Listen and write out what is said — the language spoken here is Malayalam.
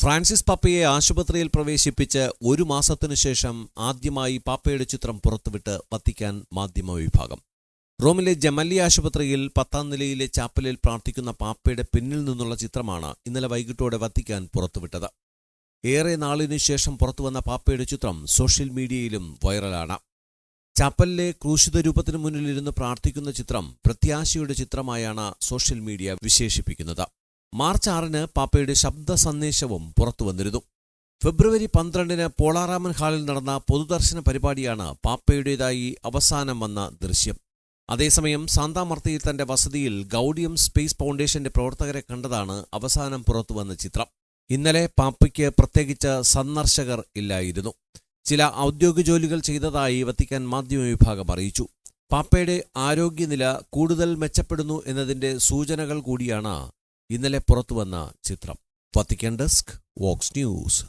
ഫ്രാൻസിസ് പാപ്പയെ ആശുപത്രിയിൽ പ്രവേശിപ്പിച്ച് ഒരു മാസത്തിനു ശേഷം ആദ്യമായി പാപ്പയുടെ ചിത്രം പുറത്തുവിട്ട് വത്തിക്കാൻ മാധ്യമ വിഭാഗം. റോമിലെ ജമല്ലി ആശുപത്രിയിൽ പത്താം നിലയിലെ ചാപ്പലിൽ പ്രാർത്ഥിക്കുന്ന പാപ്പയുടെ പിന്നിൽ നിന്നുള്ള ചിത്രമാണ് ഇന്നലെ വൈകിട്ടോടെ വത്തിക്കാൻ പുറത്തുവിട്ടത്. ഏറെ നാളിനു ശേഷം പുറത്തുവന്ന പാപ്പയുടെ ചിത്രം സോഷ്യൽ മീഡിയയിലും വൈറലാണ്. ചാപ്പലിലെ ക്രൂശിത രൂപത്തിനു മുന്നിലിരുന്ന് പ്രാർത്ഥിക്കുന്ന ചിത്രം പ്രത്യാശയുടെ ചിത്രമായാണ് സോഷ്യൽ മീഡിയ വിശേഷിപ്പിക്കുന്നത്. മാർച്ച് ആറിന് പാപ്പയുടെ ശബ്ദ സന്ദേശവും പുറത്തുവന്നിരുന്നു ഫെബ്രുവരി പന്ത്രണ്ടിന് പോളാറാമൻ ഹാളിൽ നടന്ന പൊതുദർശന പരിപാടിയാണ് പാപ്പയുടേതായി അവസാനം വന്ന ദൃശ്യം. അതേസമയം സാന്താമർത്തിയിൽ തന്റെ വസതിയിൽ ഗൗഡിയം സ്പേസ് ഫൗണ്ടേഷന്റെ പ്രവർത്തകരെ കണ്ടതാണ് അവസാനം പുറത്തുവന്ന ചിത്രം. ഇന്നലെ പാപ്പയ്ക്ക് പ്രത്യേകിച്ച് സന്ദർശകർ ഇല്ലായിരുന്നു. ചില ഔദ്യോഗിക ജോലികൾ ചെയ്തതായി വത്തിക്കാൻ മാധ്യമ വിഭാഗം അറിയിച്ചു. പാപ്പയുടെ ആരോഗ്യനില കൂടുതൽ മെച്ചപ്പെടുന്നു എന്നതിന്റെ സൂചനകൾ കൂടിയാണ് ഇന്നലെ പുറത്തുവന്ന ചിത്രം. Vatican desk Vox news.